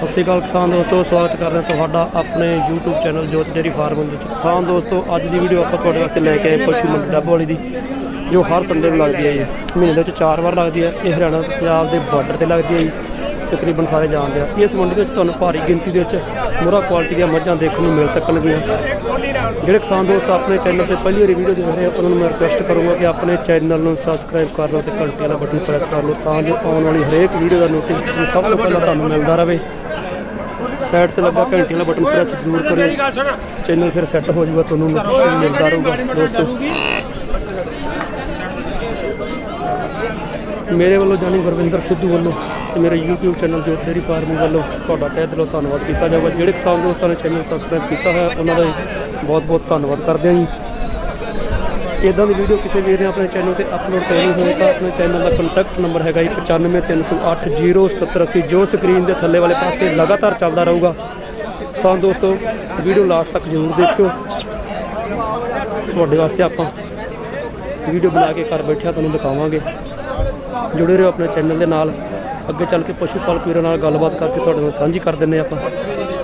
ਸਤਿ ਸ਼੍ਰੀ ਅਕਾਲ ਕਿਸਾਨ ਦੋਸਤੋ, ਸਵਾਗਤ ਕਰਦੇ ਹਾਂ ਤੁਹਾਡਾ ਆਪਣੇ YouTube channel Jot dairy farm ਦੇ ਵਿੱਚ। ਕਿਸਾਨ ਦੋਸਤੋ, ਅੱਜ ਦੀ ਵੀਡੀਓ ਆਪਾਂ ਤੁਹਾਡੇ ਵਾਸਤੇ ਲੈ ਕੇ ਆਏ ਪਸ਼ੂ ਮੰਡੀ ਡੱਬ ਵਾਲੀ ਦੀ, ਜੋ ਹਰ ਸੰਡੇ ਨੂੰ ਲੱਗਦੀ ਹੈ ਜੀ। ਮਹੀਨੇ ਦੇ ਵਿੱਚ ਚਾਰ ਵਾਰ ਲੱਗਦੀ ਹੈ। ਇਹ ਹਰਿਆਣਾ ਪੰਜਾਬ ਦੇ ਬਾਰਡਰ ਤੇ ਲੱਗਦੀ ਹੈ ਜੀ। ਤਕਰੀਬਨ ਸਾਰੇ ਜਾਣਦੇ ਆ। ਇਸ ਮੰਡੀ ਦੇ ਵਿੱਚ ਤੁਹਾਨੂੰ ਭਾਰੀ ਗਿਣਤੀ ਦੇ ਵਿੱਚ ਮੁਰਾ ਕੁਆਲਿਟੀ ਦੀਆਂ ਮੱਝਾਂ ਦੇਖਣ ਨੂੰ ਮਿਲ ਸਕਣਗੀਆਂ। ਜਿਹੜੇ ਕਿਸਾਨ ਦੋਸਤ ਆਪਣੇ ਚੈਨਲ ਤੇ ਪਹਿਲੀ ਵਾਰੀ ਵੀਡੀਓ ਦੇਖ ਰਹੇ ਆ, ਉਹਨਾਂ ਨੂੰ ਮੈਂ ਰਿਕੁਐਸਟ ਕਰੂੰਗਾ ਕਿ ਆਪਣੇ ਚੈਨਲ ਨੂੰ ਸਬਸਕ੍ਰਾਈਬ ਕਰ ਲਓ ਤੇ ਘੰਟੀ ਵਾਲਾ ਬਟਨ ਪ੍ਰੈਸ ਕਰ ਲਓ, ਤਾਂ ਜੋ ਆਉਣ ਵਾਲੀ ਹਰੇਕ ਵੀਡੀਓ ਦਾ ਨੋਟੀਫਿਕੇਸ਼ਨ ਸਭ ਤੋਂ ਪਹਿਲਾਂ ਤੁਹਾਨੂੰ ਮਿਲਦਾ ਰਹੇ। ਸਾਈਡ ਤੇ ਲੱਗਾ ਘੰਟੀ ਵਾਲਾ ਬਟਨ ਪ੍ਰੈਸ ਜ਼ਰੂਰ ਕਰਿਓ। ਚੈਨਲ ਫਿਰ ਸੈੱਟ ਹੋ ਜਾਊਗਾ ਤੁਹਾਨੂੰ ਨੋਟੀਫਿਕੇਸ਼ਨ ਮਿਲਦਾ ਰਹੂਗਾ ਦੋਸਤੋ। ਮੇਰੇ ਵੱਲੋਂ ਜਾਨੀ ਗੁਰਵਿੰਦਰ ਸਿੱਧੂ ਵੱਲੋਂ ਤੇ ਮੇਰੇ YouTube channel Jot dairy farming ਵੱਲੋਂ ਤੁਹਾਡਾ ਤਹਿ ਦਿਲੋਂ ਧੰਨਵਾਦ ਕੀਤਾ ਜਾਊਗਾ। ਜਿਹੜੇ ਕਿਸਾਨ ਦੋਸਤਾਂ ਨੇ ਚੈਨਲ ਸਬਸਕ੍ਰਾਈਬ ਕੀਤਾ ਹੋਇਆ ਉਹਨਾਂ ਦਾ ਬਹੁਤ ਬਹੁਤ ਧੰਨਵਾਦ ਕਰਦੇ ਹਾਂ ਜੀ। ਇਦਾਂ ਦੀ ਵੀਡੀਓ ਕਿਸੇ ਵੀਰ ਨੇ ਆਪਣੇ ਚੈਨਲ ਤੇ ਅਪਲੋਡ ਕਰਨੀ ਹੋਵੇ ਤਾਂ ਆਪਣੇ ਚੈਨਲ ਦਾ ਕੰਟੈਕਟ ਨੰਬਰ ਹੈਗਾ ਜੀ 9530807780 ਜੋ ਸਕਰੀਨ ਦੇ ਥੱਲੇ ਵਾਲੇ ਪਾਸੇ ਲਗਾਤਾਰ ਚੱਲਦਾ ਰਹੂਗਾ। ਕਿਸਾਨ ਦੋਸਤੋ ਵੀਡੀਓ ਲਾਸਟ ਤੱਕ ਜ਼ਰੂਰ ਦੇਖਿਓ। ਤੁਹਾਡੇ ਵਾਸਤੇ ਆਪਾਂ ਵੀਡੀਓ ਬਣਾ ਕੇ ਘਰ ਬੈਠਿਆਂ ਤੁਹਾਨੂੰ ਦਿਖਾਵਾਂਗੇ। ਜੁੜੇ ਰਹੋ ਆਪਣੇ ਚੈਨਲ ਦੇ ਨਾਲ। ਅੱਗੇ ਚੱਲ ਕੇ ਪਸ਼ੂ ਪਾਲਕ ਵੀਰਾਂ ਨਾਲ ਗੱਲਬਾਤ ਕਰਕੇ ਤੁਹਾਡੇ ਨਾਲ ਸਾਂਝੀ ਕਰ ਦਿੰਨੇ ਆਪਾਂ।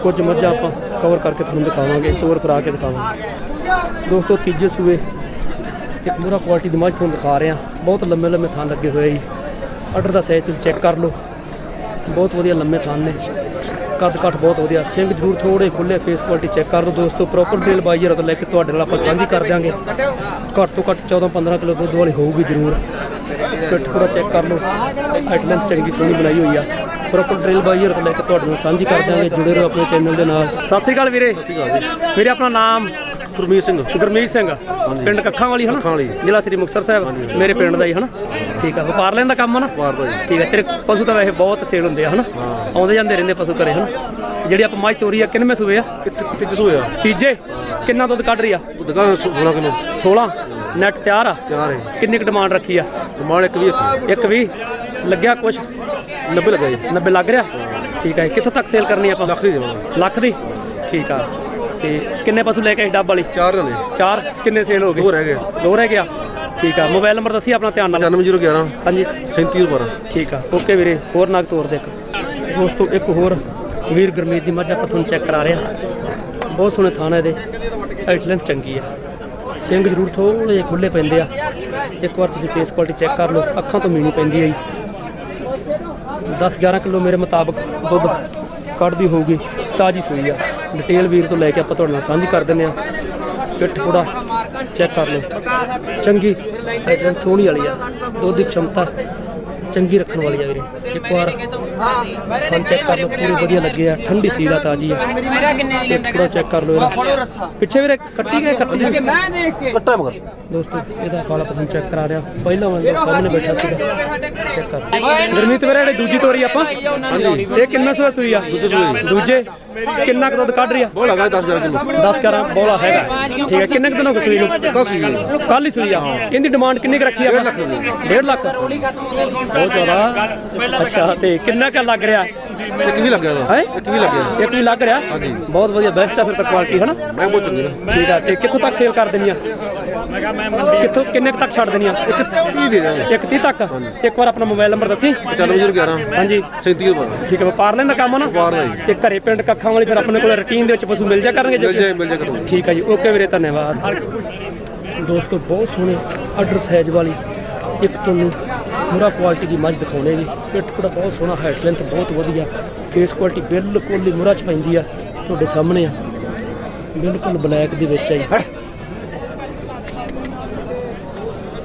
ਕੁਝ ਮੱਝਾਂ ਆਪਾਂ ਕਵਰ ਕਰਕੇ ਤੁਹਾਨੂੰ ਦਿਖਾਵਾਂਗੇ, ਤੋਰ ਫਰਾ ਕੇ ਦਿਖਾਵਾਂਗੇ। ਦੋਸਤੋ, ਤੀਜੇ ਸੂਏ ਇੱਕ ਮੂਰਾ ਕੁਆਲਿਟੀ ਦੀ ਮੱਝ ਤੁਹਾਨੂੰ ਦਿਖਾ ਰਹੇ ਹਾਂ। ਬਹੁਤ ਲੰਮੇ ਲੰਮੇ ਥਾਂ ਲੱਗੇ ਹੋਏ ਜੀ। ਆਰਡਰ ਦਾ ਸਾਈਜ਼ ਤੁਸੀਂ ਚੈੱਕ ਕਰ ਲਓ। ਬਹੁਤ ਵਧੀਆ ਲੰਮੇ ਥਾਂ ਨੇ। ਕੱਦ ਕੱਟ ਬਹੁਤ ਵਧੀਆ। ਸਿੰਘ ਜ਼ਰੂਰ ਥੋੜੇ ਖੁੱਲੇ ਫੇਸ ਕੁਆਲਿਟੀ ਚੈੱਕ ਕਰ ਲਓ ਦੋਸਤੋ। ਪ੍ਰੋਪਰ ਡੇਲ ਬਾਈਅਰ ਤੋਂ ਲੈ ਕੇ ਤੁਹਾਡੇ ਨਾਲ ਆਪਾਂ ਸਾਂਝੀ ਕਰ ਦਿਆਂਗੇ। ਘੱਟ ਤੋਂ ਘੱਟ 14 15 ਕਿਲੋ ਦੁੱਧ ਵਾਲੀ ਹੋਊਗੀ ਜ਼ਰੂਰ। ਪਿੱਠ ਪੂਰਾ ਚੈੱਕ ਕਰ ਲਓ। ਲੈਂਥ ਚੰਗੀ ਸੋਹਣੀ ਬਣਾਈ ਹੋਈ ਆ। ਪ੍ਰੋਪਰ ਡਰਿਲ ਬਾਈਅਰ ਤੋਂ ਲੈ ਕੇ ਤੁਹਾਡੇ ਨਾਲ ਸਾਂਝੀ ਕਰ ਦਿਆਂਗੇ। ਜੁੜੇ ਰਹੋ ਆਪਣੇ ਚੈਨਲ ਦੇ ਨਾਲ। ਸਤਿ ਸ੍ਰੀ ਅਕਾਲ ਵੀਰੇ। ਵੀਰੇ ਆਪਣਾ ਨਾਮ? ਗੁਰਮੀਤ ਸਿੰਘ। ਗੁਰਮੀਤ ਸਿੰਘ। ਪਿੰਡ ਕੱਖਾਂ ਵਾਲੀ ਹਨਾ। ਜ਼ਿਲ੍ਹਾ ਸ੍ਰੀ ਮੁਕਤਸਰ ਸਾਹਿਬ ਮੇਰੇ ਪਿੰਡ ਦਾ ਹੀ ਹਨਾ? ਠੀਕ ਆ ਵਪਾਰ ਲੈਣ ਦਾ ਕੰਮ ਹਨਾ? ਠੀਕ ਹੈ ਤੇਰੇ ਪਸ਼ੂ ਤਾਂ ਵੈਸੇ ਬਹੁਤ ਸੇਲ ਹੁੰਦੇ ਆ ਹਨਾ? ਆਉਂਦੇ ਜਾਂਦੇ ਰਹਿੰਦੇ ਪਸ਼ੂ ਘਰੇ ਹਨਾ? ਜਿਹੜੀ ਆਪਾਂ ਮੱਝ ਤੋਰੀ ਆ ਕਿੰਨਵੇਂ ਸੂਏ ਆ? ਤੀਜ ਹੋਇਆ ਤੀਜੇ। ਕਿੰਨਾ ਦੁੱਧ ਕੱਢ ਰਹੀ ਆ? ਦੁਕਾਨ 16 ਕਿਲੋ। 16 ਨੈਟ ਤਿਆਰ ਆ? ਚਾਰ ਹੈ। ਕਿੰਨੀ ਕੁ ਡਿਮਾਂਡ ਰੱਖੀ ਆ? ਇੱਕ ਵੀ ਇੱਕ ਇੱਕ ਵੀ ਲੱਗਿਆ ਕੁਛ? 90 ਲੱਗਾ ਜੀ। 90 ਲੱਗ ਰਿਹਾ? ਠੀਕ ਹੈ ਕਿੱਥੋਂ ਤੱਕ ਸੇਲ ਕਰਨੀ ਆਪਾਂ? ਲੱਖ ਦੀ ਦੇਵਾਂਗੇ। ਲੱਖ ਦੀ? ਠੀਕ ਆ। ਤੇ ਕਿੰਨੇ ਪਸ਼ੂ ਲੈ ਕੇ ਆਏ ਡੱਬ ਵਾਲੀ? ਚਾਰ ਨੇ ਚਾਰ? ਕਿੰਨੇ ਸੇਲ ਹੋ ਦੋ ਗਏ ਰਹਿ ਗਏ। ਦੋ ਰਹਿ ਗਿਆ ਠੀਕ ਆ। ਮੋਬਾਈਲ ਨੰਬਰ ਦੱਸੀ ਆਪਣਾ ਧਿਆਨ ਨਾਲ। 99011 ਹਾਂਜੀ। 3712 ਠੀਕ ਆ। ਓਕੇ ਵੀਰੇ ਹੋਰ ਨਾਗ ਤੋਰ ਦੇ ਇੱਕ। ਦੋਸਤੋ ਇੱਕ ਹੋਰ। ਵੀਰ ਗੁਰਮੀਤ ਦੀ ਮੱਝ ਆਪਾਂ ਤੁਹਾਨੂੰ ਚੈੱਕ ਕਰਾ ਰਹੇ ਹਾਂ ਬਹੁਤ ਸੋਹਣੇ ਥਾਂ ਨੇ ਇਹਦੇ। ਹਾਈਟ ਲੈਂਥ ਚੰਗੀ ਆ। ਸਿੰਘ ਜ਼ਰੂਰ ਥੋੜੇ ਜਿਹੇ ਖੁੱਲੇ ਪੈਂਦੇ ਆ। ਇੱਕ ਵਾਰ ਤੁਸੀਂ ਫੇਸ ਕੁਆਲਿਟੀ ਚੈੱਕ ਕਰ ਲਓ। ਅੱਖਾਂ ਤੋਂ ਮੀਣੀ ਪੈਂਦੀ ਹੈ ਜੀ। 10 11 ਕਿਲੋ ਮੇਰੇ ਮੁਤਾਬਕ ਦੁੱਧ ਕੱਢਦੀ ਹੋਊਗੀ। ਤਾਜੀ ਸੂਈ ਆ। ਡਿਟੇਲ ਵੀਰ ਤੋਂ ਲੈ ਕੇ ਆਪਾਂ ਤੁਹਾਡੇ ਨਾਲ ਸਾਂਝੀ ਕਰ ਦਿੰਦੇ ਆ ਪਿੱਠ ਥੋੜਾ ਚੈੱਕ ਕਰ ਲਓ ਚੰਗੀ ਐਜਨ ਸੋਹਣੀ ਵਾਲੀ ਆ ਦੁੱਧ ਦੀ क्षमता ਚੰਗੀ ਰੱਖਣ ਵਾਲੀ ਆ ਵੀਰੇ ਇੱਕ ਵਾਰ ਫਨ ਚੈੱਕ ਕਰ ਲਓ ਪੂਰੇ ਵਧੀਆ ਲੱਗੇ ਆ ਠੰਡੀ ਸੀਲ ਆ ਤਾਜੀ ਆ ਮੇਰਾ ਕਿੰਨੇ ਲੈਂਦਾ ਥੋੜਾ ਚੈੱਕ ਕਰ ਲਓ ਇਹਦਾ ਫੜੋ ਰੱਸਾ ਪਿੱਛੇ ਵੀਰੇ ਕੱਟੀ ਗਏ ਕੱਟੀ ਗਏ ਮੈਂ ਦੇਖ ਕੇ ਕੱਟਾ ਮਗਰ ਦੋਸਤੋ ਇਹਦਾ ਕਾਲਾ ਪਸੰਦ ਚੈੱਕ ਕਰਾ ਰਿਹਾ ਪਹਿਲਾਂ ਵਾਂਗ ਸਾਹਮਣੇ ਬੈਠਾ ਸੀਗਾ ਚੈੱਕ ਕਰ ਗਰਮੀਤ ਵੀਰੇ ਜਿਹੜੀ ਦੂਜੀ ਤੋਰੀ ਆਪਾਂ? ਇਹ ਕਿੰਨਾ ਸਵਾ ਸੂਈ ਆ? ਦੂਜੇ ਕਿੰਨਾ ਕੁ ਦੁੱਧ ਕੱਢ ਰਹੀ ਆ? ਬੋਲ ਲਗਾ 10 ਕਿਲੋ। 10 11 ਬੋਲਾ ਹੈਗਾ। ਠੀਕ ਹੈ ਕਿੰਨੇ ਕੁ ਦਿਨੋਂ ਹੋ ਗਏ ਸੂਈ ਨੂੰ ਕੱਲ ਹੀ ਸੂਈ ਆ। ਇਹਦੀ ਡਿਮਾਂਡ ਕਿੰਨੀ ਕੁ ਰੱਖੀ ਆ 1.5 ਲੱਖ ਬਹੁਤ ਜ਼ਿਆਦਾ। ਅੱਛਾ ਤੇ ਕਿੰਨਾ ਕੁ ਲੱਗ ਰਿਹਾ? ਇੱਕ ਵੀ ਲੱਗਿਆ ਦਾ ਹੈ? ਇੱਕ ਵੀ ਲੱਗਿਆ ਇੱਕ ਵੀ ਲੱਗ ਰਿਹਾ? ਬਹੁਤ ਵਧੀਆ ਬੈਸਟ ਆ ਫਿਰ ਤਾਂ ਕੁਆਲਿਟੀ ਹੈ ਨਾ ਮੈਂ ਬਹੁਤ ਚੰਗੀ ਨਾ ਠੀਕ ਆ ਤੇ ਕਿੱਥੋਂ ਤੱਕ ਸੇਲ ਕਰ ਦੇਣੀ ਆ? ਕਿੱਥੋਂ ਕਿੰਨੇ ਕੁ ਤੱਕ ਛੱਡ ਦੇਣੀ ਆ? ਇੱਕ 30 ਦੇ ਦਾਂਗੇ। ਇੱਕ 30 ਤੱਕ? ਇੱਕ ਵਾਰ ਆਪਣਾ ਮੋਬਾਈਲ ਨੰਬਰ ਦੱਸੀ? 99011 ਹਾਂਜੀ। 3712 ਠੀਕ ਹੈ ਵਪਾਰ ਲੈਣ ਦਾ ਕੰਮ ਆ ਨਾ? ਵਪਾਰ ਦਾ ਜੀ। ਤੇ ਘਰੇ ਪਿੰਡ ਕੱਖਾਂ ਵਾਲੀ ਫਿਰ ਆਪਣੇ ਕੋਲ ਰੁਟੀਨ ਦੇ ਵਿੱਚ ਪਸ਼ੂ ਮਿਲ ਜਾ ਕਰਨਗੇ ਮਿਲ ਜੇ ਜਾਏ ਮਿਲ ਜਾਏ ਕਰੋ ਠੀਕ ਹੈ ਜੀ ਓਕੇ ਵੀਰੇ ਧੰਨਵਾਦ। ਦੋਸਤੋ ਬਹੁਤ ਸੋਹਣੇ ਆਰਡਰ ਸਾਈਜ਼ ਵਾਲੀ ਇੱਕ ਤੁਹਾਨੂੰ ਪੂਰਾ ਕੁਆਲਿਟੀ ਦੀ ਮੱਝ ਦਿਖਾਉਣੇ ਜੀ। ਪਿੱਠ ਪੂਰਾ ਬਹੁਤ ਸੋਹਣਾ ਹਾਈਟ ਲੈਂਥ ਬਹੁਤ ਵਧੀਆ। ਫੇਸ ਕੁਆਲਿਟੀ ਬਿਲਕੁਲ ਹੀ ਮੁਰਾ ਚ ਪੈਂਦੀ ਆ ਤੁਹਾਡੇ ਸਾਹਮਣੇ ਆ। ਬਿਲਕੁਲ ਬਲੈਕ ਦੇ ਵਿੱਚ ਆ ਜੀ।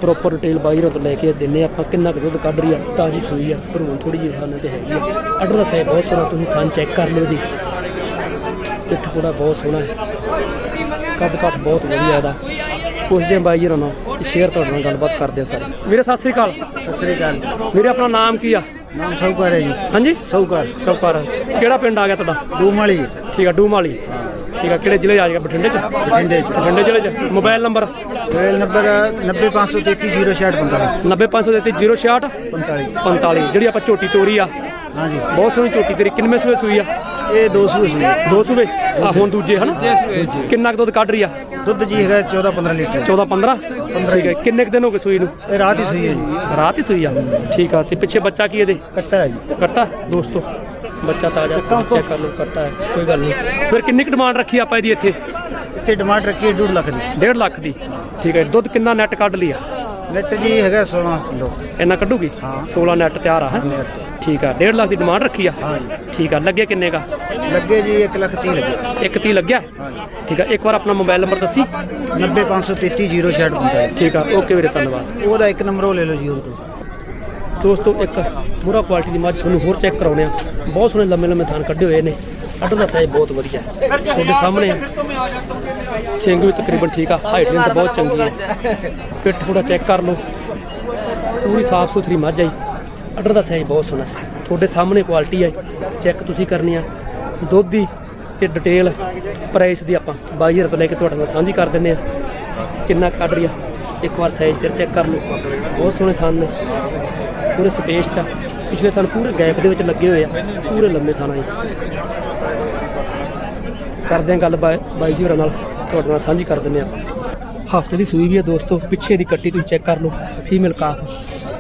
ਪ੍ਰੋਪਰ ਡਿਟੇਲ ਬਾਈਰਾਂ ਤੋਂ ਲੈ ਕੇ ਦਿੰਨੇ ਆਪਾਂ ਕਿੰਨਾ ਕੁ ਦੁੱਧ ਕੱਢ ਰਹੀ ਆ ਤਾਜੀ ਸੂਈ ਆ ਭਰੂਣ ਥੋੜੀ ਜਿਹੀ ਖਾਣੇ ਤੇ ਹੈਗੀ ਆ। ਦਾ ਸਾਈਜ਼ ਬਹੁਤ ਸੋਹਣਾ ਤੁਸੀਂ ਥਣ ਚੈੱਕ ਕਰ ਲਿਓ ਜੀ। ਪਿੱਠ ਪੂੜਾ ਬਹੁਤ ਸੋਹਣਾ ਹੈ। ਕੱਦ ਕੱਦ ਬਹੁਤ ਵਧੀਆ ਇਹਦਾ। ਪੁੱਛਦੇ ਹਾਂ ਬਾਈ ਜੀ ਨਾਲ ਕਿ ਸ਼ੇਅਰ ਤੁਹਾਡੇ ਨਾਲ ਗੱਲਬਾਤ ਕਰਦੇ ਆ ਸਾਰੇ। ਵੀਰੇ ਸਤਿ ਸ੍ਰੀ ਅਕਾਲ। ਸਤਿ ਸ੍ਰੀ ਅਕਾਲ। ਵੀਰੇ ਆਪਣਾ ਨਾਮ ਕੀ ਆ? ਨਾਮ ਸੌਕਾਰ ਹੈ ਜੀ। ਹਾਂਜੀ? ਸੌਕਾਰ। ਸ਼ੌਕਾਰ। ਕਿਹੜਾ ਪਿੰਡ ਆ ਗਿਆ ਤੁਹਾਡਾ? ਡੂਮਾਲੀ। ਠੀਕ ਆ ਡੂਮਾਲੀ। ਠੀਕ ਆ ਕਿਹੜੇ ਜ਼ਿਲ੍ਹੇ ਆ ਗਿਆ? ਬਠਿੰਡੇ ਚ? ਬਠਿੰਡੇ ਚ। ਬਠਿੰਡੇ ਜ਼ਿਲ੍ਹੇ ਚ। Mobile number? ਮੋਬਾਈਲ ਨੰਬਰ 905330650 90533 066 45 45 ਜਿਹੜੀ ਆਪਾਂ ਝੋਟੀ ਤੋਰੀ ਆ। ਹਾਂਜੀ। ਬਹੁਤ ਸੋਹਣੀ ਝੋਟੀ ਤੇਰੀ। ਕਿੰਨਵੇਂ ਸੂਏ ਸੂਈ ਆ? ਇਹ 200 ਸੀ ਦੋ ਸੂਏ? ਆ ਹੁਣ ਦੂਜੇ ਹਨਾ? ਕਿੰਨਾ ਕੁ ਦੁੱਧ ਕੱਢ ਰਹੀ ਆ? ਦੁੱਧ ਜੀ ਹੈਗਾ 14 15 ਲੀਟਰ। 14 15 ਠੀਕ ਹੈ। ਕਿੰਨੇ ਕੁ ਦਿਨ ਹੋ ਗਏ ਸੂਈ ਨੂੰ? ਇਹ ਰਾਤ ਹੀ ਸਹੀ ਹੈ ਜੀ। ਰਾਤ ਹੀ ਸੂਈ ਆ? ਠੀਕ ਆ। ਤੇ ਪਿੱਛੇ ਬੱਚਾ ਕੀ ਇਹਦੇ? ਕੱਟਾ ਹੈ ਜੀ। ਕੱਟਾ? ਦੋਸਤੋ ਬੱਚਾ ਤਾਜ਼ਾ। ਚੈੱਕ ਕਰ ਲਓ ਕੱਟਾ ਹੈ। ਕੋਈ ਗੱਲ ਨਹੀਂ। ਫਿਰ ਕਿੰਨੀ ਕੁ ਡਿਮਾਂਡ ਰੱਖੀ ਆਪਾਂ ਇਹਦੀ ਇੱਥੇ? ਇੱਥੇ ਡਿਮਾਂਡ ਰੱਖੀ ਹੈ 2 ਲੱਖ ਦੀ। 1.5 ਲੱਖ ਦੀ। ਠੀਕ ਹੈ ਦੁੱਧ ਕਿੰਨਾ ਨੈਟ ਕੱਢ ਲਿਆ ਨੈਟ ਜੀ ਹੈਗਾ 16 ਕਿਲੋ। ਇੰਨਾ ਕੱਢੂਗੀ? ਹਾਂ। 16 ਨੈਟ ਤਿਆਰ ਆ ਹੈ? ਠੀਕ ਆ। 1.5 ਲੱਖ ਦੀ ਡਿਮਾਂਡ ਰੱਖੀ ਆ? ਠੀਕ ਆ। ਲੱਗੇ ਕਿੰਨੇ ਕਾ? ਲੱਗੇ ਜੀ 1 ਲੱਖ 30 ਲੱਗੇ। ਇੱਕ 30 ਲੱਗਿਆ? ਠੀਕ ਆ। ਇੱਕ ਵਾਰ ਆਪਣਾ ਮੋਬਾਈਲ ਨੰਬਰ ਦੱਸੀ। 90533 0645 ਠੀਕ ਆ। ਓਕੇ ਵੀਰੇ ਧੰਨਵਾਦ। ਉਹਦਾ ਇੱਕ ਨੰਬਰ ਉਹ ਲੈ ਲਓ ਜੀ ਉਹਦੇ ਤੋਂ। ਦੋਸਤੋ ਇੱਕ ਮੂਰਾ ਕੁਆਲਿਟੀ ਦੀ ਮੱਝ ਤੁਹਾਨੂੰ ਹੋਰ ਚੈੱਕ ਕਰਾਉਣੇ ਆ। ਬਹੁਤ ਸੋਹਣੇ ਲੰਮੇ ਲੰਮੇ ਥਾਨ ਕੱਢੇ ਹੋਏ ਨੇ। ਅੱਡ ਦਾ ਸਾਈਜ਼ ਬਹੁਤ ਵਧੀਆ ਹੈ। ਤੁਹਾਡੇ ਸਾਹਮਣੇ ਆ। ਸਿੰਗ ਵੀ ਤਕਰੀਬਨ ਠੀਕ ਆ ਹਾਈਟ ਵੀ ਬਹੁਤ ਚੰਗੀ ਹੈ। ਪਿੱਠ ਥੋੜਾ ਚੈੱਕ ਕਰ ਲਓ। ਪੂਰੀ ਸਾਫ਼ ਸੁਥਰੀ ਮੱਝ ਆਈ ਅੱਡ ਦਾ ਸਾਈਜ਼ ਬਹੁਤ ਸੋਹਣਾ ਹੈ। ਤੁਹਾਡੇ ਸਾਹਮਣੇ ਕੁਆਲਿਟੀ ਹੈ ਚੈੱਕ ਤੁਸੀਂ ਕਰਨੀ ਆ। ਦੁੱਧ ਦੀ ਤੇ ਡਿਟੇਲ ਪ੍ਰਾਈਸ ਦੀ ਆਪਾਂ 22000 ਰੁਪਏ ਲੈ ਕੇ ਤੁਹਾਡੇ ਨਾਲ ਸਾਂਝੀ ਕਰ ਦਿੰਦੇ ਆ। ਕਿੰਨਾ ਕੱਢ ਰਹੀ। ਆ ਇੱਕ ਵਾਰ ਸਾਈਜ਼ ਫਿਰ ਚੈੱਕ ਕਰ ਲਓ। ਬਹੁਤ ਸੋਹਣੇ ਥਾਨ ਨੇ। ਪੂਰੇ ਸਪੇਸ ਚ ਆ। ਪਿਛਲੇ ਥਾਨ ਪੂਰੇ ਗੈਪ ਦੇ ਵਿੱਚ ਲੱਗੇ ਹੋਏ ਆ। ਪੂਰੇ ਲੰਮੇ ਥਾਨ ਆ ਜੀ। ਕਰਦੇ ਆ ਗੱਲ ਬਾਈ ਜੀ ਹੋਰਾਂ ਨਾਲ ਤੁਹਾਡੇ ਨਾਲ ਸਾਂਝੀ ਕਰ ਦਿੰਦੇ ਆ ਹਫ਼ਤੇ ਦੀ ਸੂਈ ਵੀ ਹੈ ਦੋਸਤੋ ਪਿੱਛੇ ਦੀ ਕੱਟੀ ਤੁਸੀਂ ਚੈੱਕ ਕਰ ਲਓ ਫੀਮੇਲ ਕਾਫ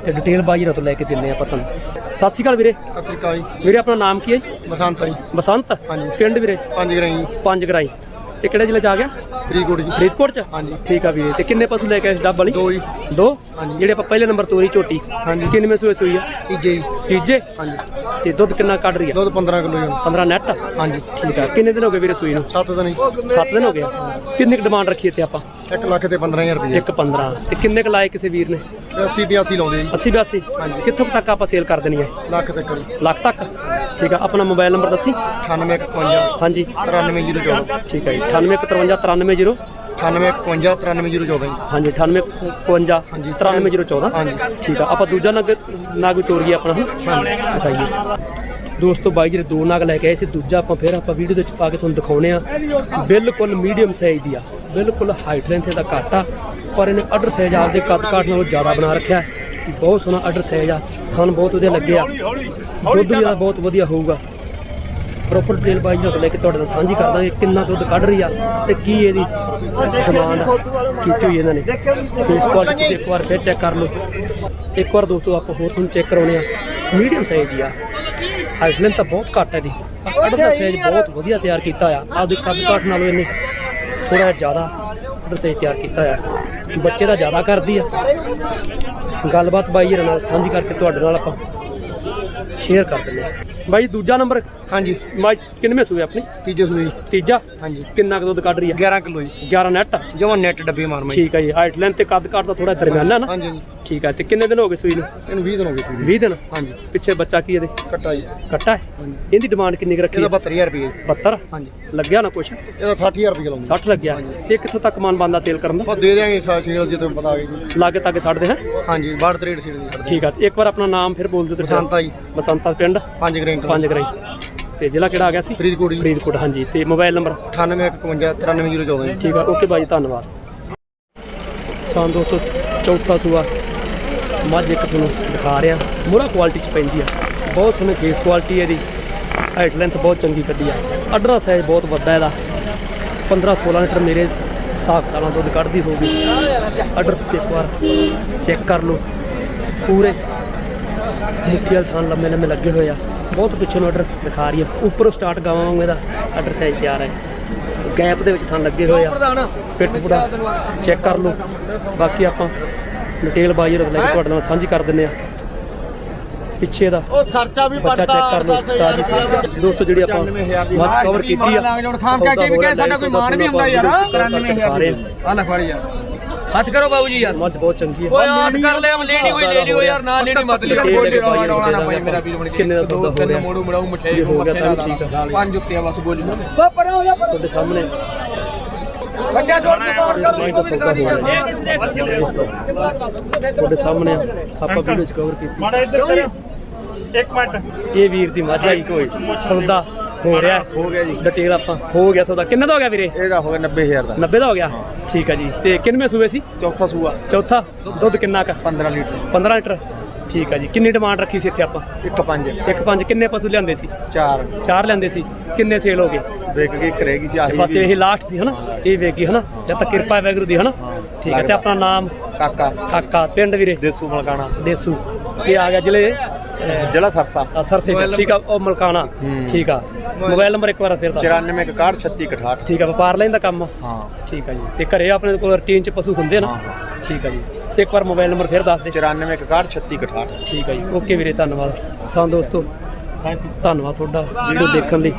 ਤੇ ਡਿਟੇਲ ਬਾਈ ਹੋਰਾਂ ਤੋਂ ਲੈ ਕੇ ਦਿੰਦੇ ਆ ਆਪਾਂ ਤੁਹਾਨੂੰ। ਸਤਿ ਸ਼੍ਰੀ ਅਕਾਲ ਵੀਰੇ। ਅਫਰੀਕਾ ਜੀ। ਵੀਰੇ ਆਪਣਾ ਨਾਮ ਕੀ ਹੈ ਜੀ? ਬਸੰਤ ਜੀ। ਬਸੰਤ? ਹਾਂਜੀ। ਪਿੰਡ ਵੀਰੇ? ਪੰਜ ਗਰਾਈ। ਪੰਜ ਗਰਾਈ। ਇਹ ਕਿਹੜੇ ਜ਼ਿਲ੍ਹੇ ਚ ਆ ਗਿਆ? ਫਰੀਦਕੋਟ ਜੀ। ਫਰੀਦਕੋਟ ਚ? ਹਾਂਜੀ। ਠੀਕ ਆ ਵੀਰੇ। ਤੇ ਕਿੰਨੇ ਪਸ਼ੂ ਲੈ ਕੇ ਆਏ ਇਸ ਡੱਬ ਵਾਲੀ? ਦੋ ਜੀ। ਦੋ? ਹਾਂਜੀ। ਜਿਹੜੇ ਆਪਾਂ ਪਹਿਲੇ ਨੰਬਰ ਤੋਰੀ ਝੋਟੀ। ਹਾਂਜੀ। ਕਿੰਨੇ ਸੂਏ ਸੂਈ ਆ? ਤੀਜੇ ਜੀ। ਤੀਜੇ? ਹਾਂਜੀ। ਤੇ ਦੁੱਧ ਕਿੰਨਾ ਕੱਢ ਰਹੀ ਆ? ਦੁੱਧ 15 ਕਿਲੋ ਜੀ। 15 ਨੈਟ ਹਾਂਜੀ। ਠੀਕ ਆ। ਕਿੰਨੇ ਦਿਨ ਹੋ ਗਏ ਵੀਰੇ ਸੂਈ ਨੂੰ? ਸੱਤ ਦਿਨ ਜੀ। 7 ਦਿਨ ਹੋ ਗਏ। ਕਿੰਨੀ ਕੁ ਡਿਮਾਂਡ ਰੱਖੀ ਇੱਥੇ ਆਪਾਂ? 1 ਲੱਖ ਤੇ 15000 ਰੁਪਏ ਇੱਕ 15 ਤੇ ਕਿੰਨੇ ਕੁ ਲਾਏ ਕਿਸੇ ਵੀਰ ਨੇ? 80 82 ਲਾਉਂਦੇ ਜੀ। 80 82 ਕਿੱਥੋਂ ਕੁ ਤੱਕ ਆਪਾਂ ਸੇਲ ਕਰ ਦੇਣੀ ਹੈ ਲੱਖ ਤੱਕ ਲੱਖ ਤੱਕ? ਠੀਕ ਆ। ਆਪਣਾ ਮੋਬਾਈਲ ਨੰਬਰ ਦੱਸੀ? 9851 ਹਾਂਜੀ। 93014 ਠੀਕ ਹੈ ਜੀ। 9853 9851 93014 ਜੀ। ਹਾਂਜੀ 9851 ਹਾਂਜੀ। 93014 ਹਾਂਜੀ। ਠੀਕ ਆ ਆਪਾਂ ਦੂਜਾ ਨਗ ਨਾਗ ਚੋਰੀਏ ਆਪਣਾ ਦੋਸਤੋ ਬਾਈ ਜਿਹੜੇ ਦੋ ਨਾਗ ਲੈ ਕੇ ਆਏ ਸੀ ਦੂਜਾ ਆਪਾਂ ਫਿਰ ਆਪਾਂ ਵੀਡੀਓ ਦੇ ਵਿੱਚ ਪਾ ਕੇ ਤੁਹਾਨੂੰ ਦਿਖਾਉਣੇ ਆ। ਬਿਲਕੁਲ ਮੀਡੀਅਮ ਸਾਈਜ਼ ਦੀ ਆ ਬਿਲਕੁਲ ਹਾਈਟ ਲੈਂਥ ਇਹਦਾ ਘੱਟ ਆ ਪਰ ਇਹਨੇ ਆਰਡਰ ਸਾਈਜ਼ ਆਪਦੇ ਕੱਦ ਕਾਠ ਨਾਲੋਂ ਜ਼ਿਆਦਾ ਬਣਾ ਰੱਖਿਆ। ਬਹੁਤ ਸੋਹਣਾ ਆਰਡਰ ਸਾਈਜ਼ ਆ ਖਾਣ ਬਹੁਤ ਵਧੀਆ ਲੱਗੇ ਆ। ਦੁੱਧ ਵੀ ਬਹੁਤ ਵਧੀਆ ਹੋਊਗਾ। ਪ੍ਰੋਪਰ ਡਿਟੇਲ ਬਾਈ ਜੀ ਤੋਂ ਲੈ ਕੇ ਤੁਹਾਡੇ ਨਾਲ ਸਾਂਝੀ ਕਰ ਦਾਂਗੇ ਕਿੰਨਾ ਦੁੱਧ ਕੱਢ ਰਹੀ ਆ ਤੇ ਕੀ ਇਹਦੀ ਡਿਮਾਂਡ ਕੀਤੀ ਹੋਈ ਇਹਨਾਂ ਨੇ। ਫੇਸ ਕੁਆਲਿਟੀ ਇੱਕ ਵਾਰ ਫਿਰ ਚੈੱਕ ਕਰ ਲਓ। ਇੱਕ ਵਾਰ ਦੋਸਤੋ, ਆਪਾਂ ਹੋਰ ਤੁਹਾਨੂੰ ਚੈੱਕ ਕਰਾਉਣੇ ਆ। ਮੀਡੀਅਮ ਸਾਈਜ਼ ਦੀ ਆ। ਹਾਈਟਲੈਂਥ ਤਾਂ ਬਹੁਤ ਘੱਟ ਹੈ ਦੀ ਅੱਡ ਦਾ ਸਾਈਜ਼ ਬਹੁਤ ਵਧੀਆ ਤਿਆਰ ਕੀਤਾ ਆ। ਆਪਦੇ ਕੱਦ ਕਾਠ ਨਾਲੋਂ ਇਹਨੇ ਥੋੜਾ ਜਿਹਾ ਜ਼ਿਆਦਾ ਅੱਡ ਸਾਈਜ਼ ਤਿਆਰ ਕੀਤਾ ਆ। ਬੱਚੇ ਦਾ ਜ਼ਿਆਦਾ ਕਰਦੀ ਆ। ਗੱਲਬਾਤ ਬਾਈ ਜੀ ਨਾਲ ਸਾਂਝੀ ਕਰਕੇ ਤੁਹਾਡੇ ਨਾਲ ਆਪਾਂ ਸ਼ੇਅਰ ਕਰ ਦਿੰਦੇ ਆ। ਬਾਈ ਦੂਜਾ ਨੰਬਰ? ਹਾਂਜੀ। ਮਾਈ ਕਿੰਨਵੇਂ ਸੂਏ ਆਪਣੀ? ਤੀਜੇ ਸੂਈ ਤੀਜਾ? ਹਾਂਜੀ। ਕਿੰਨਾ ਕੁ ਦੁੱਧ ਕੱਢ ਰਹੀ ਆ? 11 ਕਿਲੋ ਜੀ। 11 ਨੈਟ? ਜਮਾਂ ਨੈਟ ਡੱਬੇ ਮਾਰ ਮੈਂ ਠੀਕ ਹੈ ਜੀ ਹਾਈਟ ਲੈਂਥ ਤੇ ਕੱਦ ਕਾਠ ਦਾ ਥੋੜਾ ਦਰਮਿਆਨਾ ਨਾ। ਹਾਂਜੀ ਹਾਂਜੀ। ਠੀਕ ਹੈ ਤੇ ਕਿੰਨੇ ਦਿਨ ਹੋ ਗਏ ਸੂਈ ਨੂੰ? ਇਹਨੂੰ 20 ਦਿਨ ਹੋ ਗਏ ਸੂਈ ਨੂੰ। 20 ਦਿਨ? ਹਾਂਜੀ। ਪਿੱਛੇ ਬੱਚਾ ਕੀ ਇਹਦੇ? ਕੱਟਾ ਜੀ। ਕੱਟਾ ਹੈ? ਇਹਦੀ ਡਿਮਾਂਡ ਕਿੰਨੀ ਕੁ ਰੱਖੀ ਇਹਦਾ 72000 ਰੁਪਏ ਜੀ। 72 ਹਾਂਜੀ। ਲੱਗਿਆ ਨਾ ਕੁਛ? ਇਹਦਾ 60000 ਰੁਪਏ ਲਾਉਂਦੇ। 60 ਲੱਗਿਆ। ਇਹ ਕਿੱਥੋਂ ਤੱਕ ਮਨ ਬੰਦਾ ਸੇਲ ਕਰਨ ਦਾ? ਆਪਾਂ ਦੇ ਦਿਆਂਗੇ ਸਾਲ ਛੇਲ ਜੇ ਤੁਹਾਨੂੰ ਪਤਾ ਆ ਜੀ। ਲਾਗੇ ਤੱਕ ਛੱਡਦੇ ਹਾਂ? ਹਾਂਜੀ ਬਾੜ ਤਰੇੜ ਸੀੜ ਦੀ ਛੱਡਦੇ ਠੀਕ ਆ ਤੇ ਇੱਕ ਵਾਰ ਆਪਣਾ ਨਾਮ ਫਿਰ ਬੋਲ ਦਿਓ ਤੇ ਬਸੰਤਾ ਜੀ। ਬਸੰਤਾ ਪਿੰਡ? ਪੰਜ ਗ੍ਰੈਂਕ ਪੰਜ ਗਰਾਈ ਤੇ ਜ਼ਿਲ੍ਹਾ ਕਿਹੜਾ ਆ ਗਿਆ ਸੀ? ਫਰੀਦਕੋਟ ਜੀ। ਫਰੀਦਕੋਟ ਹਾਂਜੀ। ਤੇ ਮੋਬਾਈਲ ਨੰਬਰ? 9851 93014 ਜੀ। ਠੀਕ ਆ ਓਕੇ ਬਾਈ ਧੰਨਵਾਦ। ਸਾਨ ਦੋਸਤੋ ਚੌਥਾ ਸੂਆ। ਮੱਝ ਇੱਕ ਤੁਹਾਨੂੰ ਦਿਖਾ ਰਿਹਾ। ਮੋਰਾ ਕੁਆਲਿਟੀ ਚ ਪੈਂਦੀ ਆ। ਬਹੁਤ ਸੋਹਣੀ ਫੇਸ ਕੁਆਲਿਟੀ ਇਹਦੀ। ਹਾਈਟ ਲੈਂਥ ਬਹੁਤ ਚੰਗੀ ਕੱਢੀ ਆ। ਅੱਡਰਾ ਸਾਈਜ਼ ਬਹੁਤ ਵੱਡਾ ਇਹਦਾ। 15 16 ਲੀਟਰ ਮੇਰੇ ਹਿਸਾਬ ਤਾਲਾਂ ਦੁੱਧ ਕੱਢਦੀ ਹੋਊਗੀ। ਅੱਡਰ ਤੁਸੀਂ ਇੱਕ ਵਾਰ ਚੈੱਕ ਕਰ ਲਓ। ਪੂਰੇ ਮੁੱਠੀ ਵਾਲੇ ਥਾਨ ਲੰਮੇ ਲੰਮੇ ਲੱਗੇ ਹੋਏ ਆ। ਬਹੁਤ ਪਿੱਛੇ ਨੂੰ ਆਰਡਰ ਦਿਖਾ ਰਹੀ ਆ। ਉੱਪਰੋਂ ਸਟਾਰਟ ਗਾਵਾਂਗੇ ਵਾਂਗੂ ਇਹਦਾ ਆਰਡਰ ਸਾਈਜ਼ ਤਿਆਰ ਹੈ ਗੈਪ ਦੇ ਵਿੱਚ ਥਾਨ ਲੱਗੇ ਹੋਏ ਆ। ਪਿੱਠ ਪੂਰਾ ਚੈੱਕ ਕਰ ਲਓ। ਬਾਕੀ ਆਪਾਂ ਡਿਟੇਲ ਬਾਈ ਲੈ ਕੇ ਤੁਹਾਡੇ ਨਾਲ ਸਾਂਝੀ ਕਰ ਦਿੰਨੇ ਆ। ਪਿੱਛੇ ਦਾ ਉਹ ਖਰਚਾ ਵੀ ਬੱਚਾ ਚੈੱਕ ਕਰ ਲਓ ਤਾਜੀ ਸੀ ਦੋਸਤੋ ਜਿਹੜੀ ਆਪਾਂ 99000 ਦੀ ਮੱਝ ਕਵਰ ਕੀਤੀ ਆ ਖਾਮ ਕਿਆ ਕੀ ਵੀ ਕਹੇ, ਸਾਡਾ ਕੋਈ ਮਾਣ ਵੀ ਹੁੰਦਾ ਯਾਰ, 99000 ਆ। ਲੈ ਫੜ ਯਾਰ। ਹੱਥ ਕਰੋ ਬਾਬੂ ਜੀ ਯਾਰ। ਮੱਝ ਬਹੁਤ ਚੰਗੀ ਓਏ ਆ ਆਠ ਕਰ ਲਿਆ ਲੈਣੀ ਹੋਈ ਲੈਣੀ ਹੋਈ ਯਾਰ ਨਾ ਲੈਣੀ ਮਤ ਭਾਈ ਰੌਲਾ ਨਾ ਪਾਈ ਮੇਰਾ ਵੀਰ ਬਣ ਕੇ ਕਿੰਨੇ ਦਾ ਸੌਦਾ ਹੋ ਰਿਹਾ? ਮੋੜੂ ਮੜਾਉ ਮਠਿਆਈ ਹੋ ਗਿਆ ਤਾਂ ਠੀਕ ਆ। ਪੰਜ ਜੁੱਤੀਆਂ ਬਸ ਗੋਲੀ ਨੂੰ ਤੁਹਾਡੇ ਸਾਹਮਣੇ ਬੱਚਾ ਛੋੜ ਕੇ ਬਾਹਰ ਕਰ ਮਾਈ ਦਾ ਸੌਦਾ ਹੋ ਰਿਹਾ ਤੁਹਾਡੇ ਸਾਹਮਣੇ ਆਪਾਂ ਵੀਡੀਓ ਚ ਕਵਰ ਕੀਤੀ। ਮਾੜਾ ਇੱਧਰ ਕਰਿਓ ਇੱਕ ਮਿੰਟ। ਇਹ ਵੀਰ ਦੀ ਮੱਝ ਆਈ ਕੋਈ ਸੌਦਾ ਹੋ ਰਿਹਾ ਹੋ ਗਿਆ ਜੀ। ਡਿਟੇਲ ਆਪਾਂ ਹੋ ਗਿਆ ਸੌਦਾ। ਕਿੰਨਾ ਦਾ ਹੋ ਗਿਆ ਵੀਰੇ? ਇਹਦਾ ਹੋ ਗਿਆ 90000 ਦਾ। 90 ਦਾ ਹੋ ਗਿਆ? ਠੀਕ ਆ ਜੀ। ਤੇ ਕਿੰਨਵੇਂ ਸੂਏ ਸੀ? ਚੌਥਾ ਸੂਆ। ਚੌਥਾ? ਦੁੱਧ ਕਿੰਨਾ ਕ 15 ਲੀਟਰ। 15 ਲੀਟਰ। ਠੀਕ ਆ ਜੀ। ਕਿੰਨੀ ਡਿਮਾਂਡ ਰੱਖੀ ਸੀ ਇੱਥੇ ਆਪਾਂ? ਇੱਕ ਪੰਜ। ਇੱਕ ਪੰਜ। ਕਿੰਨੇ ਪਸ਼ੂ ਲਿਆਂਦੇ ਸੀ? ਚਾਰ। ਚਾਰ ਲਿਆਂਦੇ ਸੀ। ਕਿੰਨੇ ਸੇਲ ਹੋ ਗਏ? ਵੇਖ ਕੇ ਕਰੇਗੀ ਚਾਹੀ ਬਸ ਇਹ ਲਾਸਟ ਸੀ ਹਨਾ? ਇਹ ਵੇਗੀ ਹਨਾ? ਜਦ ਤੱਕ ਕਿਰਪਾ ਵੈਗਰੂ ਦੀ ਹਨਾ? ਠੀਕ ਹੈ ਤੇ ਆਪਣਾ ਨਾਮ? ਕਾਕਾ। ਕਾਕਾ। ਪਿੰਡ ਵੀਰੇ? ਦੇਸੂ ਮਲਕਾਣਾ। ਦੇਸੂ। ਇਹ ਆ ਗਿਆ ਜ਼ਿਲ੍ਹੇ? ਜ਼ਿਲ੍ਹਾ ਸਰਸਾ। ਸਰਸੇ ਠੀਕ ਆ ਉਹ ਮਲਕਾਣਾ। ਠੀਕ ਆ। ਮੋਬਾਈਲ ਨੰਬਰ ਇੱਕ ਵਾਰ ਫਿਰ ਦੱਸ 94 61 36 68 ਠੀਕ ਆ ਵਪਾਰ ਲੈਣ ਦਾ ਕੰਮ। ਹਾਂ। ਠੀਕ ਆ ਜੀ। ਤੇ ਘਰੇ ਆਪਣੇ ਕੋਲ ਰੂਟੀਨ ਚ ਪਸ਼ੂ ਹੁੰਦੇ ਨਾ? ਠੀਕ ਆ ਜੀ। ਤੇ ਇੱਕ ਵਾਰ ਮੋਬਾਈਲ ਨੰਬਰ ਫਿਰ ਦੱਸ ਦੇ। 94 61 36 68 ਠੀਕ ਆ ਜੀ। ਓਕੇ ਵੀਰੇ ਧੰਨਵਾਦ। ਸਾਂ ਦੋਸਤੋ ਥੈਂਕ ਯੂ ਧੰਨਵਾਦ ਤੁਹਾਡਾ ਵੀਡੀਓ ਦੇਖਣ ਲਈ।